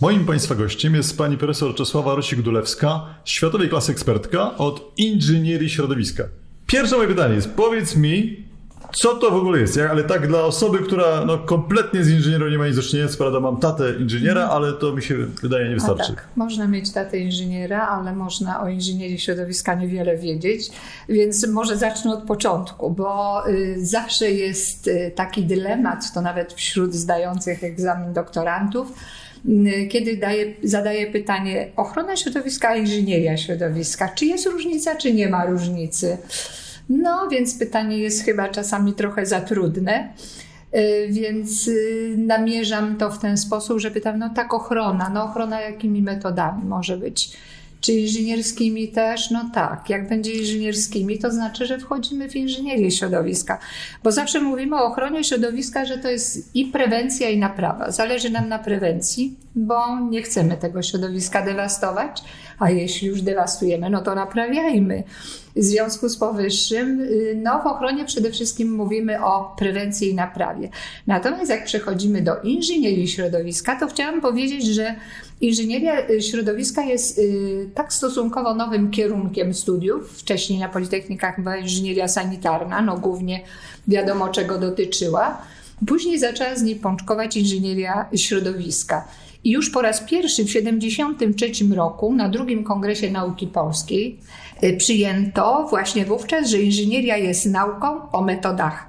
Moim Państwa gościem jest pani profesor Czesława Rosik-Dulewska, światowej klasy ekspertka od inżynierii środowiska. Pierwsze moje pytanie jest, powiedz mi, co to w ogóle jest? Ja, ale tak dla osoby, która no, kompletnie z inżynierą nie ma nic do czynienia, co prawda mam tatę inżyniera, ale to mi się wydaje nie wystarczy. tak, można mieć tatę inżyniera, ale można o inżynierii środowiska niewiele wiedzieć, więc może zacznę od początku, bo y, zawsze jest y, taki dylemat, to nawet wśród zdających egzamin doktorantów, kiedy daje, zadaje pytanie ochrona środowiska, inżynieria środowiska. Czy jest różnica, czy nie ma różnicy? No, więc pytanie jest chyba czasami trochę za trudne. Y, więc y, namierzam to w ten sposób, że pytam, no tak, ochrona, no ochrona jakimi metodami może być? Czy inżynierskimi też? No tak. Jak będzie inżynierskimi, to znaczy, że wchodzimy w inżynierię środowiska. Bo zawsze mówimy o ochronie środowiska, że to jest i prewencja, i naprawa. Zależy nam na prewencji, bo nie chcemy tego środowiska dewastować, a jeśli już dewastujemy, no to naprawiajmy. W związku z powyższym, y, no w ochronie przede wszystkim mówimy o prewencji i naprawie. Natomiast jak przechodzimy do inżynierii środowiska, to chciałam powiedzieć, że inżynieria y, środowiska jest y, tak stosunkowo nowym kierunkiem studiów. Wcześniej na Politechnikach była inżynieria sanitarna, no głównie wiadomo czego dotyczyła. Później zaczęła z niej pączkować inżynieria środowiska. I już po raz pierwszy w 1973 roku na drugim Kongresie Nauki Polskiej y, przyjęto właśnie wówczas, że inżynieria jest nauką o metodach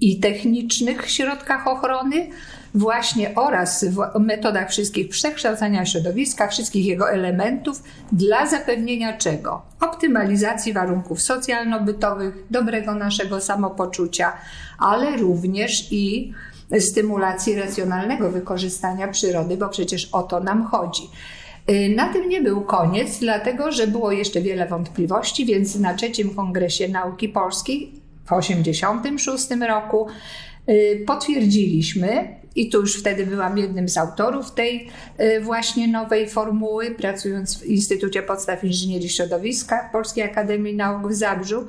i technicznych środkach ochrony, właśnie oraz w metodach wszystkich przekształcania środowiska, wszystkich jego elementów dla zapewnienia czego? Optymalizacji warunków socjalno-bytowych, dobrego naszego samopoczucia, ale również i stymulacji racjonalnego wykorzystania przyrody, bo przecież o to nam chodzi. Y, na tym nie był koniec, dlatego że było jeszcze wiele wątpliwości, więc na trzecim Kongresie Nauki Polskiej w 1986 roku y, potwierdziliśmy, i tu już wtedy byłam jednym z autorów tej y, właśnie nowej formuły, pracując w Instytucie Podstaw Inżynierii Środowiska Polskiej Akademii Nauk w Zabrzu,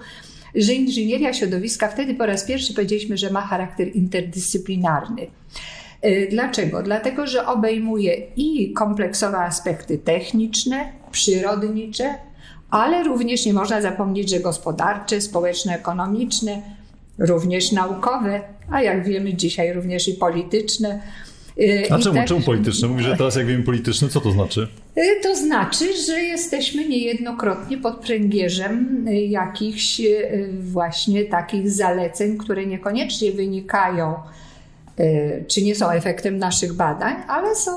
że inżynieria środowiska wtedy po raz pierwszy powiedzieliśmy, że ma charakter interdyscyplinarny. Y, dlaczego? Dlatego, że obejmuje i kompleksowe aspekty techniczne, przyrodnicze, ale również nie można zapomnieć, że gospodarcze, społeczno-ekonomiczne, również naukowe, a jak wiemy dzisiaj również i polityczne. Y, a czemu, czemu polityczne? Mówisz, że teraz jak wiemy polityczne, co to znaczy? Y, to znaczy, że jesteśmy niejednokrotnie pod pręgierzem y, jakichś właśnie takich zaleceń, które niekoniecznie wynikają, czy nie są efektem naszych badań, ale są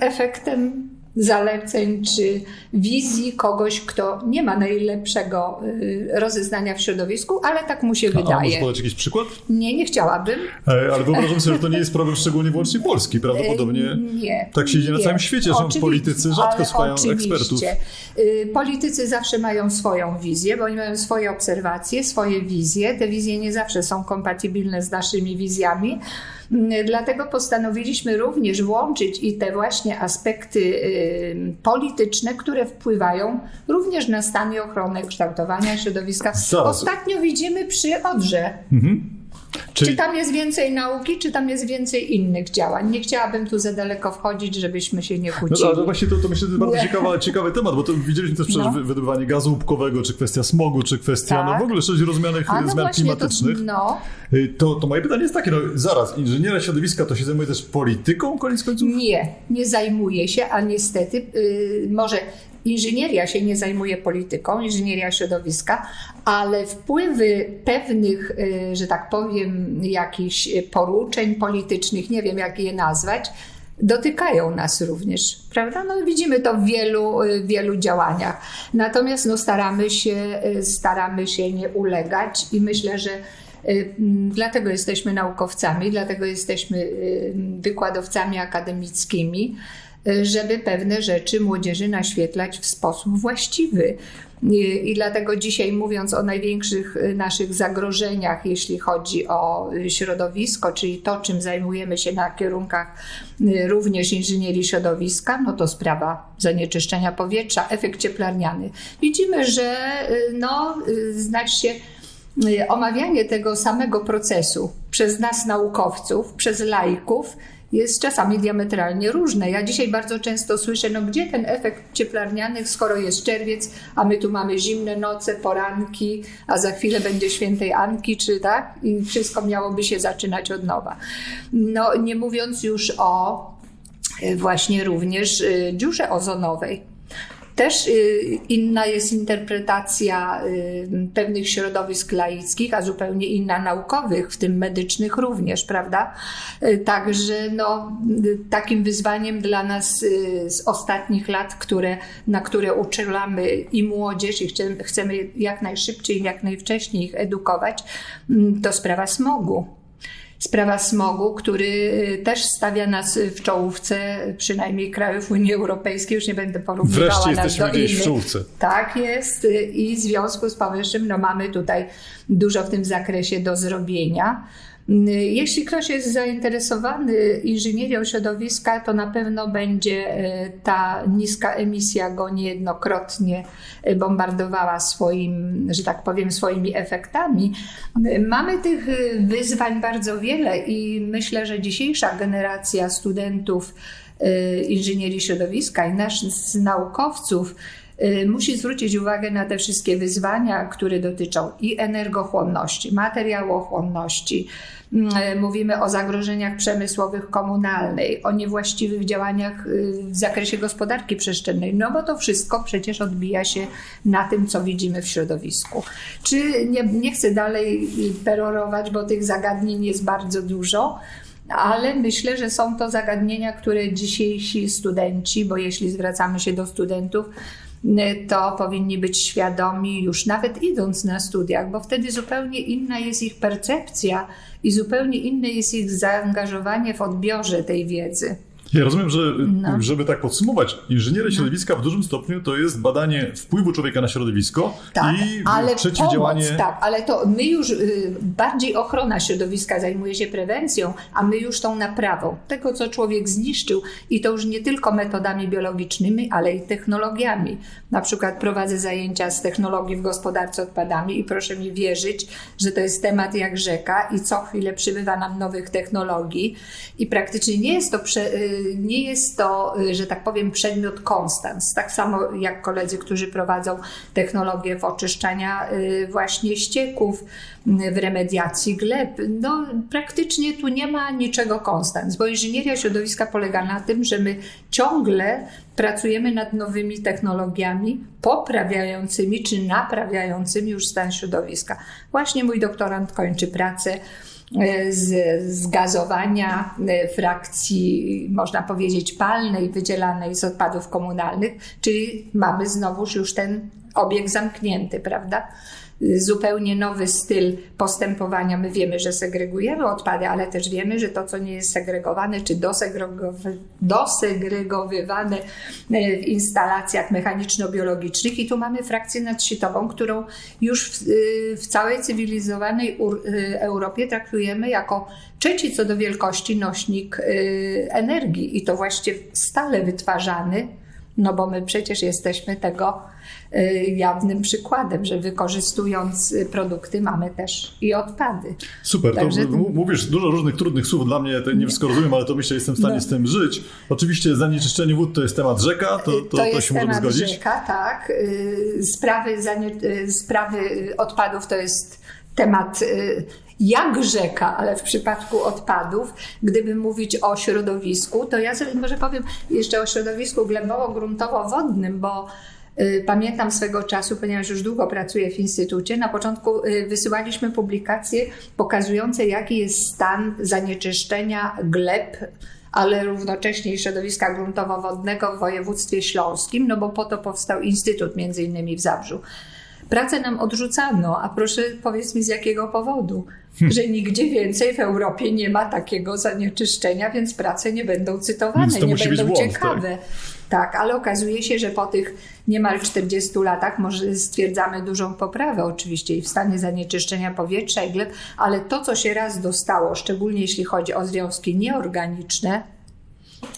efektem zaleceń czy wizji kogoś, kto nie ma najlepszego y, rozeznania w środowisku, ale tak mu się a, wydaje. A może podać jakiś przykład? Nie, nie chciałabym. E, ale wyobrażam sobie, że to nie jest problem szczególnie wyłącznie polski. Prawdopodobnie e, nie, tak się dzieje na całym świecie, że politycy rzadko słuchają ekspertów. Y, politycy zawsze mają swoją wizję, bo oni mają swoje obserwacje, swoje wizje. Te wizje nie zawsze są kompatybilne z naszymi wizjami. Dlatego postanowiliśmy również włączyć i te właśnie aspekty polityczne, które wpływają również na stan i ochronę kształtowania środowiska. Zaraz. Ostatnio widzimy przy Odrze. Mhm. Czyli... Czy tam jest więcej nauki, czy tam jest więcej innych działań? Nie chciałabym tu za daleko wchodzić, żebyśmy się nie kłócili. No, ale właśnie to, to myślę, że to jest bardzo ciekawy, ciekawy temat, bo to widzieliśmy też przecież no. wydobywanie gazu łupkowego, czy kwestia smogu, czy kwestia no, tak. no, w ogóle szerzej rozumianych no zmian klimatycznych. To, no. Y, to, to moje pytanie jest takie, no zaraz, inżynieria środowiska to się zajmuje też polityką koniec końców? Nie, nie zajmuje się, a niestety yy, może Inżynieria się nie zajmuje polityką, inżynieria środowiska, ale wpływy pewnych, y, że tak powiem, jakichś poruczeń politycznych, nie wiem jak je nazwać, dotykają nas również, prawda? No, widzimy to w wielu, y, wielu działaniach. Natomiast no, staramy, się, y, staramy się nie ulegać i myślę, że Dlatego jesteśmy naukowcami, dlatego jesteśmy wykładowcami akademickimi, żeby pewne rzeczy młodzieży naświetlać w sposób właściwy. I dlatego dzisiaj, mówiąc o największych naszych zagrożeniach, jeśli chodzi o środowisko, czyli to, czym zajmujemy się na kierunkach również inżynierii środowiska, no to sprawa zanieczyszczenia powietrza, efekt cieplarniany. Widzimy, że no, znać się omawianie tego samego procesu przez nas, naukowców, przez laików, jest czasami diametralnie różne. Ja dzisiaj bardzo często słyszę, no gdzie ten efekt cieplarniany, skoro jest czerwiec, a my tu mamy zimne noce, poranki, a za chwilę będzie świętej Anki, czy tak? I wszystko miałoby się zaczynać od nowa. No nie mówiąc już o e, właśnie również e, dziurze ozonowej. Też y, inna jest interpretacja y, pewnych środowisk laickich, a zupełnie inna naukowych, w tym medycznych również, prawda? Y, także no, takim wyzwaniem dla nas z ostatnich lat, które, na które uczulamy i młodzież i chcemy, chcemy jak najszybciej, jak najwcześniej ich edukować, to sprawa smogu sprawa smogu, który y, też stawia nas w czołówce, przynajmniej krajów Unii Europejskiej, już nie będę porównywała Wreszcie nas do gdzieś innych. w czołówce. Tak jest i w związku z powyższym no, mamy tutaj dużo w tym zakresie do zrobienia. Jeśli ktoś jest zainteresowany inżynierią środowiska, to na pewno będzie e, ta niska emisja go niejednokrotnie e, bombardowała swoim, że tak powiem, swoimi efektami. Mamy tych e, wyzwań bardzo wiele i myślę, że dzisiejsza generacja studentów inżynierii środowiska i naszych naukowców musi zwrócić uwagę na te wszystkie wyzwania, które dotyczą i energochłonności, materiałochłonności, Mm, mówimy o zagrożeniach przemysłowych komunalnej, o niewłaściwych działaniach y, w zakresie gospodarki przestrzennej, no bo to wszystko przecież odbija się na tym, co widzimy w środowisku. Czy nie, nie chcę dalej perorować, bo tych zagadnień jest bardzo dużo ale myślę, że są to zagadnienia, które dzisiejsi studenci, bo jeśli zwracamy się do studentów, to powinni być świadomi już nawet idąc na studiach, bo wtedy zupełnie inna jest ich percepcja i zupełnie inne jest ich zaangażowanie w odbiorze tej wiedzy. Ja rozumiem, że no. żeby tak podsumować, inżynieria środowiska w dużym stopniu to jest badanie wpływu człowieka na środowisko tak, i ale przeciwdziałanie. Pomoc, tak, ale to my już y, bardziej ochrona środowiska zajmuje się prewencją, a my już tą naprawą tego, co człowiek zniszczył i to już nie tylko metodami biologicznymi, ale i technologiami. Na przykład prowadzę zajęcia z technologii w gospodarce odpadami i proszę mi wierzyć, że to jest temat jak rzeka i co chwilę przybywa nam nowych technologii i praktycznie nie jest to prze, y, nie jest to, y, że tak powiem, przedmiot konstans. Tak samo jak koledzy, którzy prowadzą technologię w oczyszczania y, właśnie ścieków, y, w remediacji gleb. No, praktycznie tu nie ma niczego konstans, bo inżynieria środowiska polega na tym, że my ciągle pracujemy nad nowymi technologiami poprawiającymi czy naprawiającymi już stan środowiska. Właśnie mój doktorant kończy pracę z, z gazowania e, frakcji, można powiedzieć, palnej, wydzielanej z odpadów komunalnych, czyli mamy znowuż już ten obieg zamknięty, prawda? Zupełnie nowy styl postępowania. My wiemy, że segregujemy odpady, ale też wiemy, że to, co nie jest segregowane czy dosegregowywane e, w instalacjach mechaniczno-biologicznych, i tu mamy frakcję nadsitową, którą już w, e, w całej cywilizowanej e, Europie traktujemy jako trzeci co do wielkości nośnik energii i to właściwie stale wytwarzany, no bo my przecież jesteśmy tego Y, jawnym przykładem, że wykorzystując y, produkty mamy też i odpady. Super, Także... to mówisz dużo różnych trudnych słów, dla mnie to nie wszystko rozumiem, ale to myślę, że jestem w stanie no. z tym żyć. Oczywiście zanieczyszczenie wód to jest temat rzeka, to, to, to, to się możemy zgodzić. rzeka, tak. Y, sprawy, zanie... sprawy odpadów to jest temat jak rzeka, ale w przypadku odpadów, gdyby mówić o środowisku, to ja sobie może powiem jeszcze o środowisku glebowo-gruntowo-wodnym, bo Y, pamiętam swego czasu, ponieważ już długo pracuję w instytucie, na początku y, wysyłaliśmy publikacje pokazujące, jaki jest stan zanieczyszczenia gleb ale równocześnie środowiska gruntowo-wodnego w województwie śląskim, no bo po to powstał instytut między innymi w Zabrzu. Pracę nam odrzucano, a proszę powiedz mi z jakiego powodu, hmm. że nigdzie więcej w Europie nie ma takiego zanieczyszczenia, więc prace nie będą cytowane, nie będą błąd, ciekawe. Tak. Tak, ale okazuje się, że po tych niemal 40 latach może stwierdzamy dużą poprawę oczywiście i w stanie zanieczyszczenia powietrza i gleb, ale to, co się raz dostało, szczególnie jeśli chodzi o związki nieorganiczne,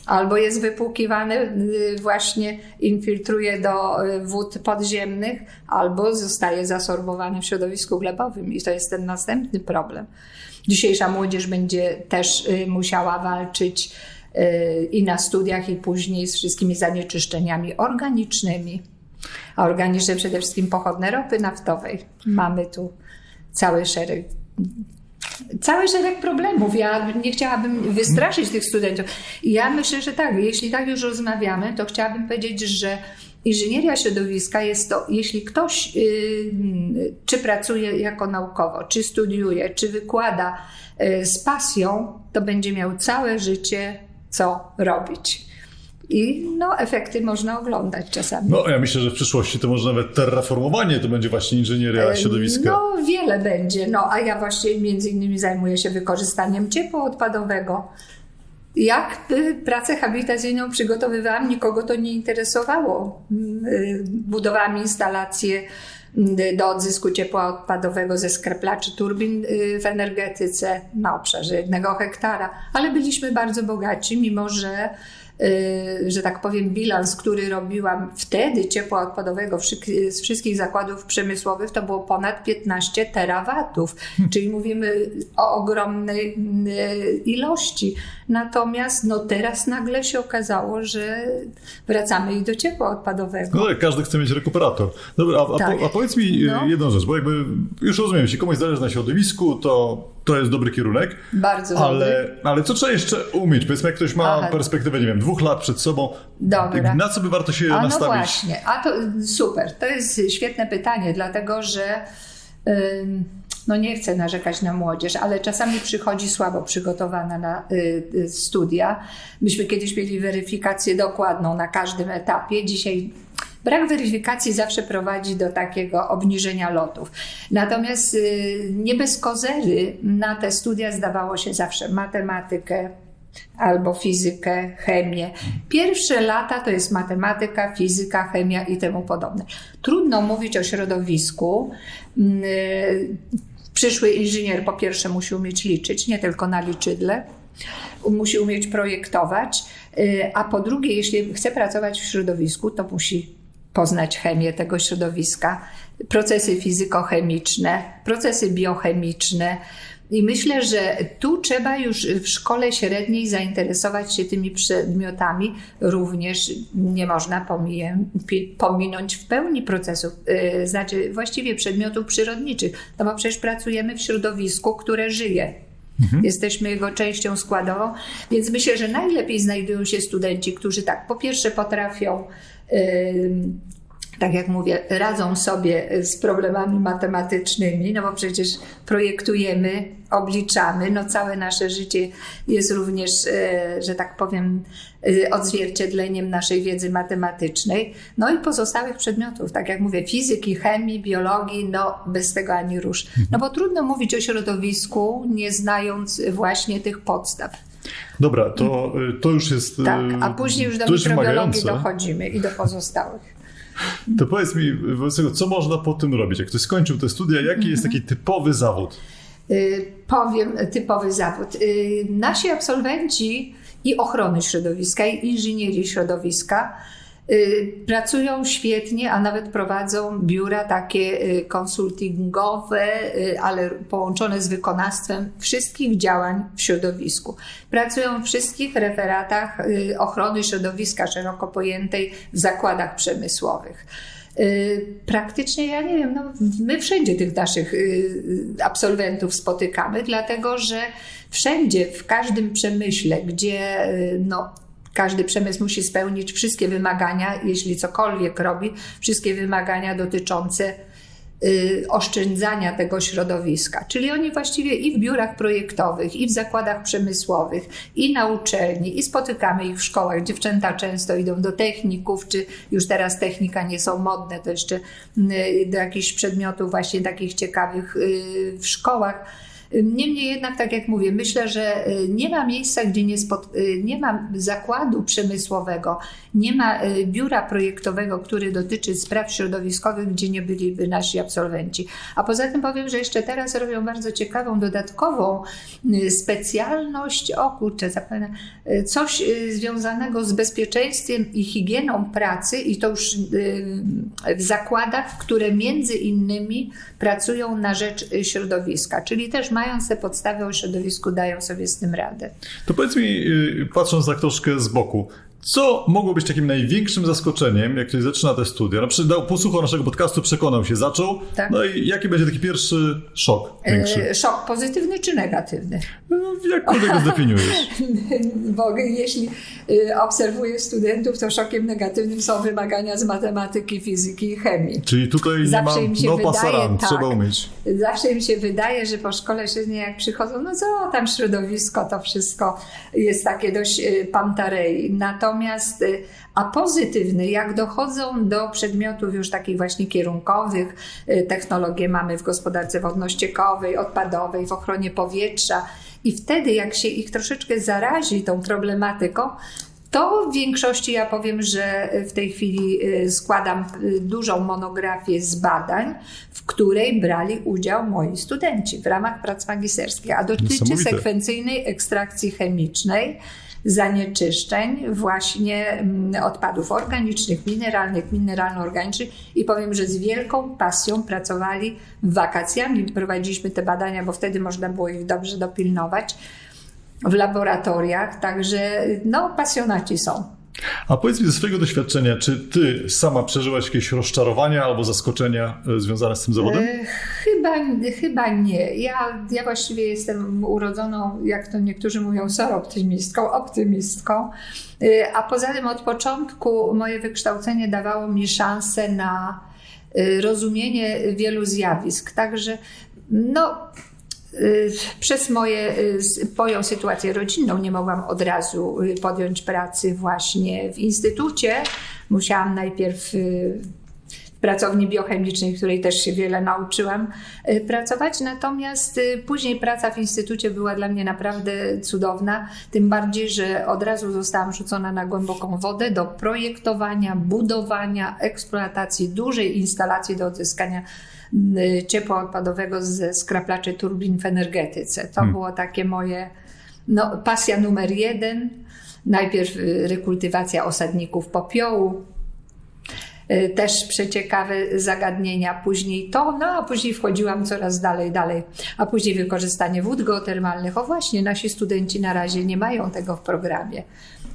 albo jest wypłukiwany, y, właśnie infiltruje do y, wód podziemnych, albo zostaje zasorbowany w środowisku glebowym. I to jest ten następny problem. Dzisiejsza młodzież będzie też y, musiała walczyć i na studiach, i później z wszystkimi zanieczyszczeniami organicznymi. A organiczne przede wszystkim pochodne ropy naftowej. Mamy tu cały szereg cały szereg problemów. Ja nie chciałabym wystraszyć tych studentów. Ja myślę, że tak, jeśli tak już rozmawiamy, to chciałabym powiedzieć, że inżynieria środowiska jest to, jeśli ktoś yy, czy pracuje jako naukowo, czy studiuje, czy wykłada yy, z pasją, to będzie miał całe życie co robić. I no, efekty można oglądać czasami. No, ja myślę, że w przyszłości to może nawet terraformowanie to będzie właśnie inżynieria środowiska. No, wiele będzie. No, a ja właśnie między innymi zajmuję się wykorzystaniem ciepła odpadowego. Jak pracę habitacyjną przygotowywałam, nikogo to nie interesowało. Mm, y, budowałam instalacje mm, do odzysku ciepła odpadowego ze skreplaczy turbin y, w energetyce na obszarze jednego hektara, ale byliśmy bardzo bogaci, mimo że że tak powiem, bilans, który robiłam wtedy ciepła odpadowego z wszystkich zakładów przemysłowych, to było ponad 15 terawatów, czyli mówimy o ogromnej y, ilości. Natomiast no, teraz nagle się okazało, że wracamy i do ciepła odpadowego. No tak, każdy chce mieć rekuperator. Dobra, a, tak. a, a powiedz mi no. jedną rzecz, bo jakby już rozumiem, jeśli komuś zależy na środowisku, to to jest dobry kierunek. Bardzo ale, dobry. Ale co trzeba jeszcze umieć? Powiedzmy, jak ktoś ma Aha. perspektywę, nie wiem, dwóch lat przed sobą, Dobra. na co by warto się a, no nastawić? No właśnie, a to super. To jest świetne pytanie, dlatego że no nie chcę narzekać na młodzież, ale czasami przychodzi słabo przygotowana na y, y, studia. Myśmy kiedyś mieli weryfikację dokładną na każdym etapie. Dzisiaj Brak weryfikacji zawsze prowadzi do takiego obniżenia lotów. Natomiast y, nie bez kozery na te studia zdawało się zawsze matematykę, albo fizykę, chemię. Pierwsze lata to jest matematyka, fizyka, chemia i temu podobne. Trudno mówić o środowisku. Mm, y, przyszły inżynier po pierwsze musi umieć liczyć, nie tylko na liczydle, musi umieć projektować, y, a po drugie, jeśli chce pracować w środowisku, to musi poznać chemię tego środowiska, procesy fizykochemiczne, procesy biochemiczne. I myślę, że tu trzeba już w szkole średniej zainteresować się tymi przedmiotami. Również nie można pominąć w pełni procesów, yy, znaczy właściwie przedmiotów przyrodniczych, no bo przecież pracujemy w środowisku, które żyje. Mhm. Jesteśmy jego częścią składową, więc myślę, że najlepiej znajdują się studenci, którzy tak, po pierwsze potrafią tak jak mówię, radzą sobie z problemami matematycznymi, no bo przecież projektujemy, obliczamy, no całe nasze życie jest również, e, że tak powiem, e, odzwierciedleniem naszej wiedzy matematycznej, no i pozostałych przedmiotów, tak jak mówię, fizyki, chemii, biologii, no bez tego ani rusz. No bo trudno mówić o środowisku, nie znając właśnie tych podstaw. Dobra, to, to już jest. Tak, a później już do mikrobiologii dochodzimy i do pozostałych. To powiedz mi, co można po tym robić? Jak ktoś skończył te studia, jaki jest taki typowy zawód? Y, powiem, typowy zawód. Y, nasi absolwenci i ochrony środowiska, i inżynierii środowiska pracują świetnie, a nawet prowadzą biura takie y, konsultingowe, y, ale połączone z wykonawstwem wszystkich działań w środowisku. Pracują w wszystkich referatach ochrony środowiska szeroko pojętej w zakładach przemysłowych. Praktycznie, ja nie wiem, no, my wszędzie tych naszych absolwentów spotykamy, dlatego że wszędzie, w każdym przemyśle, gdzie no, każdy przemysł musi spełnić wszystkie wymagania, jeśli cokolwiek robi, wszystkie wymagania dotyczące y, oszczędzania tego środowiska. Czyli oni właściwie i w biurach projektowych, i w zakładach przemysłowych, i na uczelni, i spotykamy ich w szkołach. Dziewczęta często idą do techników, czy już teraz technika nie są modne, to jeszcze y, do jakichś przedmiotów właśnie takich ciekawych y, w szkołach Niemniej jednak, tak jak mówię, myślę, że nie ma miejsca, gdzie nie, spod... nie ma zakładu przemysłowego, nie ma biura projektowego, który dotyczy spraw środowiskowych, gdzie nie byliby nasi absolwenci. A poza tym powiem, że jeszcze teraz robią bardzo ciekawą, dodatkową specjalność, o kurczę, zapewne, coś związanego z bezpieczeństwem i higieną pracy i to już w zakładach, które między innymi pracują na rzecz środowiska, czyli też mając te podstawy o środowisku dają sobie z tym radę. To powiedz mi, y, patrząc tak troszkę z boku, co mogło być takim największym zaskoczeniem, jak ktoś zaczyna te studia? Na przykład dał, posłuchał naszego podcastu, przekonał się, zaczął. Tak. No i jaki będzie taki pierwszy szok? Większy? E, szok pozytywny czy negatywny? No, jakkolwiek go zdefiniujesz. Bo jeśli y, obserwuję studentów, to szokiem negatywnym są wymagania z matematyki, fizyki i chemii. Czyli tutaj Zawsze nie ma no pasaran, tak, trzeba umieć. Zawsze mi się wydaje, że po szkole średniej jak przychodzą, no co tam środowisko, to wszystko jest takie dość y, pantarei. Natomiast Natomiast, y, a pozytywny, jak dochodzą do przedmiotów już takich właśnie kierunkowych, y, technologie mamy w gospodarce wodno-ściekowej, odpadowej, w ochronie powietrza, i wtedy, jak się ich troszeczkę zarazi tą problematyką, to w większości ja powiem, że w tej chwili y, składam dużą monografię z badań, w której brali udział moi studenci w ramach prac magisterskich, a dotyczy sekwencyjnej ekstrakcji chemicznej zanieczyszczeń, właśnie mm, odpadów organicznych, mineralnych, mineralno-organicznych i powiem, że z wielką pasją pracowali wakacjami. Prowadziliśmy te badania, bo wtedy można było ich dobrze dopilnować w laboratoriach, także no, pasjonaci są. A powiedz mi ze swojego doświadczenia, czy ty sama przeżyłaś jakieś rozczarowania albo zaskoczenia e, związane z tym zawodem? E, chyba, chyba nie. Ja, ja właściwie jestem urodzoną, jak to niektórzy mówią, optymistką, optymistką. E, a poza tym od początku moje wykształcenie dawało mi szansę na rozumienie wielu zjawisk. Także no, przez moje, y, moją sytuację rodzinną nie mogłam od razu y, podjąć pracy właśnie w instytucie. Musiałam najpierw w pracowni biochemicznej, której też się wiele nauczyłam, pracować. Natomiast później praca w instytucie była dla mnie naprawdę cudowna, tym bardziej, że od razu zostałam rzucona na głęboką wodę do projektowania, budowania, eksploatacji dużej instalacji do odzyskania Y, ciepła odpadowego ze skraplaczy turbin w energetyce. To hmm. było takie moje no, pasja numer jeden. Najpierw y, rekultywacja osadników popiołu, y, też przeciekawe zagadnienia, później to, no a później wchodziłam coraz dalej, dalej, a później wykorzystanie wód geotermalnych. O właśnie, nasi studenci na razie nie mają tego w programie,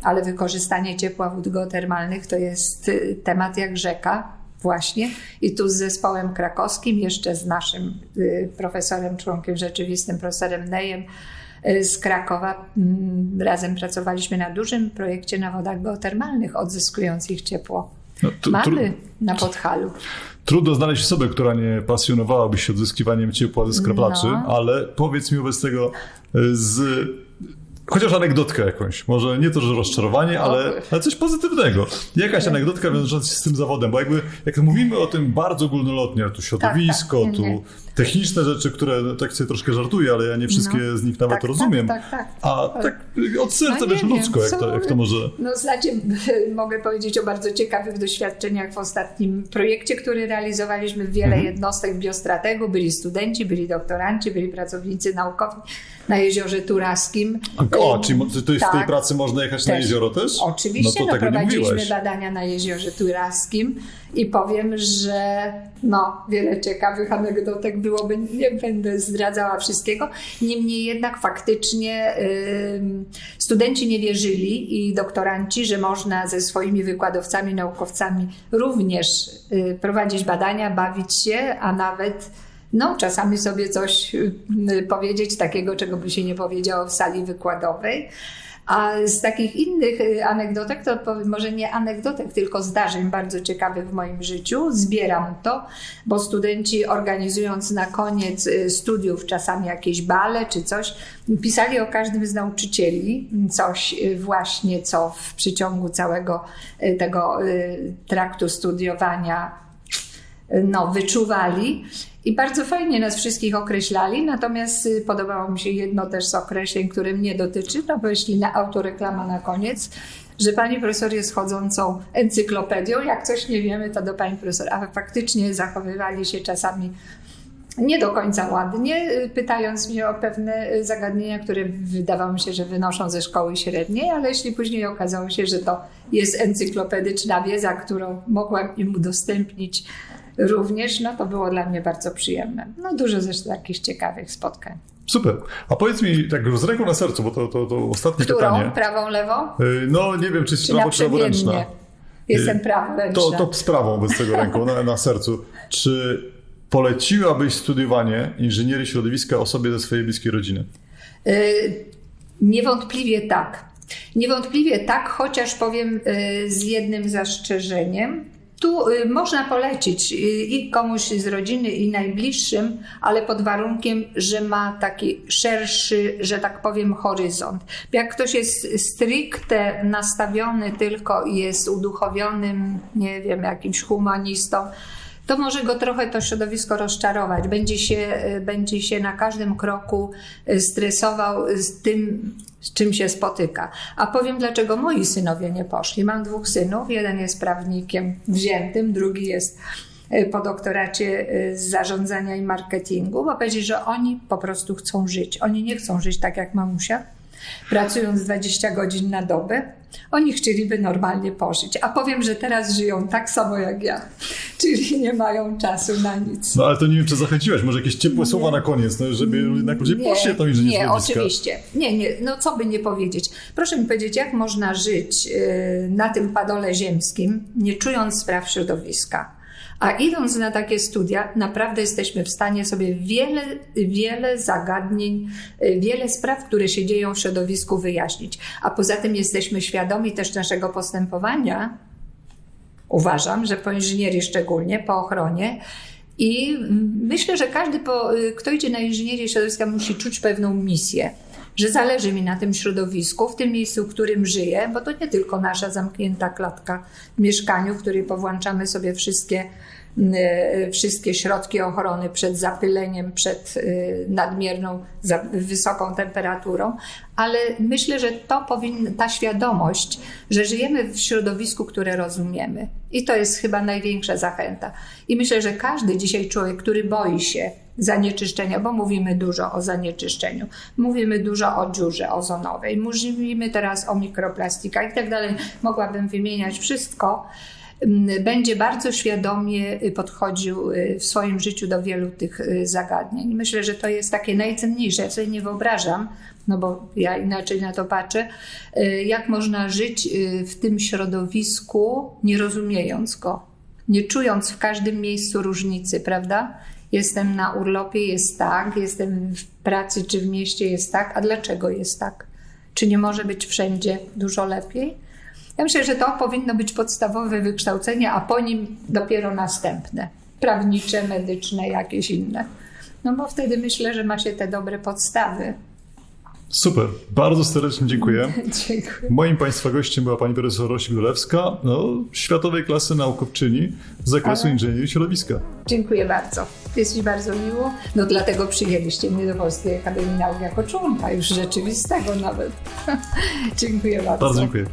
ale wykorzystanie ciepła wód geotermalnych to jest temat jak rzeka, właśnie. I tu z zespołem krakowskim, jeszcze z naszym y, profesorem, członkiem rzeczywistym, profesorem Nejem y, z Krakowa, mm, razem pracowaliśmy na dużym projekcie na wodach geotermalnych odzyskujących ciepło. No, to, Mamy na Podhalu. Trudno znaleźć osobę, która nie pasjonowałaby się odzyskiwaniem ciepła ze skraplaczy, no. ale powiedz mi wobec tego y, z Chociaż anegdotkę jakąś. Może nie to, że rozczarowanie, ale, ale coś pozytywnego. Jakaś anegdotka wiążąca się z tym zawodem, bo jakby jak mówimy o tym bardzo górnolotnie, tu środowisko, tak, tak. tu techniczne rzeczy, które no, tak sobie troszkę żartuję, ale ja nie wszystkie no, z nich nawet tak, rozumiem. Tak, tak, tak. A tak od serca, no, wiesz, ludzko, jak to, jak to może... No znaczy, mogę powiedzieć o bardzo ciekawych doświadczeniach w ostatnim projekcie, który realizowaliśmy. Wiele mhm. jednostek w Biostrategu, byli studenci, byli doktoranci, byli pracownicy naukowi na Jeziorze Turaskim. O, czyli to jest tak. w tej tak. pracy można jechać też. na jezioro też? Oczywiście, no, no, prowadziliśmy badania na Jeziorze Turaskim i powiem, że no, wiele ciekawych anegdotek byłoby, nie będę zdradzała wszystkiego. Niemniej jednak faktycznie studenci nie wierzyli i doktoranci, że można ze swoimi wykładowcami, naukowcami również y, prowadzić badania, bawić się, a nawet no, czasami sobie coś y, powiedzieć takiego, czego by się nie powiedziało w sali wykładowej. A z takich innych y, anegdotek, to może nie anegdotek, tylko zdarzeń bardzo ciekawych w moim życiu, zbieram to, bo studenci organizując na koniec y, studiów czasami jakieś bale czy coś, pisali o każdym z nauczycieli coś właśnie, co w przeciągu całego tego traktu studiowania no, wyczuwali I bardzo fajnie nas wszystkich określali, natomiast y, podobało mi się jedno też z określeń, które mnie dotyczy, no bo jeśli na autoreklama na koniec, że pani profesor jest chodzącą encyklopedią, jak coś nie wiemy, to do pani profesor, a faktycznie zachowywali się czasami nie do końca ładnie, y, pytając mnie o pewne y, zagadnienia, które wydawało mi się, że wynoszą ze szkoły średniej, ale jeśli później okazało się, że to jest encyklopedyczna wiedza, którą mogłam im udostępnić również, no to było dla mnie bardzo przyjemne. No dużo zresztą takich ciekawych spotkań. Super. A powiedz mi, tak z ręką na sercu, bo to, to, to ostatnie Którą? pytanie. Prawą, lewą? Y, No nie wiem, czy jest Czy prawo, czy leworęczna. Jestem praworęczna. To, to z prawą bez tego ręką na, na sercu. Czy poleciłabyś studiowanie inżynierii środowiska osobie ze swojej bliskiej rodziny? Y, Niewątpliwie tak. Niewątpliwie tak, chociaż powiem y, z jednym zastrzeżeniem. Tu y, można polecić y, i komuś z rodziny, i najbliższym, ale pod warunkiem, że ma taki szerszy, że tak powiem, horyzont. Jak ktoś jest stricte nastawiony tylko i jest uduchowionym, nie wiem, jakimś humanistą, to może go trochę to środowisko rozczarować. Będzie się, y, będzie się na każdym kroku y, stresował z tym, z czym się spotyka. A powiem, dlaczego moi synowie nie poszli. Mam dwóch synów. Jeden jest prawnikiem wziętym, drugi jest y, po doktoracie z zarządzania i marketingu, bo powiedzieli, że oni po prostu chcą żyć. Oni nie chcą żyć tak jak mamusia, pracując 20 godzin na dobę. Oni chcieliby normalnie pożyć. A powiem, że teraz żyją tak samo jak ja, czyli nie mają czasu na nic. No ale to nie wiem, czy zachęciłeś, może jakieś ciepłe słowa na koniec, no, żeby jednak ludzie poszli tą inżynierię Nie, oczywiście. Nie, nie, no co by nie powiedzieć. Proszę mi powiedzieć, jak można żyć y, na tym padole ziemskim, nie czując spraw środowiska? A idąc na takie studia, naprawdę jesteśmy w stanie sobie wiele, wiele zagadnień, y, wiele spraw, które się dzieją w środowisku, wyjaśnić. A poza tym jesteśmy świadomi też naszego postępowania. Uważam, że po inżynierii szczególnie, po ochronie. I myślę, że każdy, po, kto idzie na inżynierię środowiska, musi czuć pewną misję że zależy mi na tym środowisku, w tym miejscu, w którym żyję, bo to nie tylko nasza zamknięta klatka w mieszkaniu, w której powłączamy sobie wszystkie, wszystkie środki ochrony przed zapyleniem, przed y, nadmierną, wysoką temperaturą, ale myślę, że to powinna, ta świadomość, że żyjemy w środowisku, które rozumiemy. I to jest chyba największa zachęta. I myślę, że każdy dzisiaj człowiek, który boi się zanieczyszczenia, bo mówimy dużo o zanieczyszczeniu, mówimy dużo o dziurze ozonowej, mówimy teraz o mikroplastikach i tak dalej. Mogłabym wymieniać wszystko. Będzie bardzo świadomie podchodził w swoim życiu do wielu tych zagadnień. Myślę, że to jest takie najcenniejsze. Ja sobie nie wyobrażam, no bo ja inaczej na to patrzę, jak można żyć w tym środowisku, nie rozumiejąc go, nie czując w każdym miejscu różnicy, prawda? Jestem na urlopie, jest tak, jestem w pracy czy w mieście, jest tak. A dlaczego jest tak? Czy nie może być wszędzie dużo lepiej? Ja myślę, że to powinno być podstawowe wykształcenie, a po nim dopiero następne prawnicze, medyczne, jakieś inne. No bo wtedy myślę, że ma się te dobre podstawy. Super, bardzo serdecznie dziękuję. Dziękuję. Moim Państwa gościem była pani profesor Rosik-Dulewska, no, światowej klasy naukowczyni z zakresu Ale- inżynierii środowiska. Dziękuję bardzo. Jest mi bardzo miło. No dlatego przyjęliście mnie do Polskiej Akademii Nauk jako członka, już rzeczywistego nawet. Dziękuję bardzo. Bardzo dziękuję.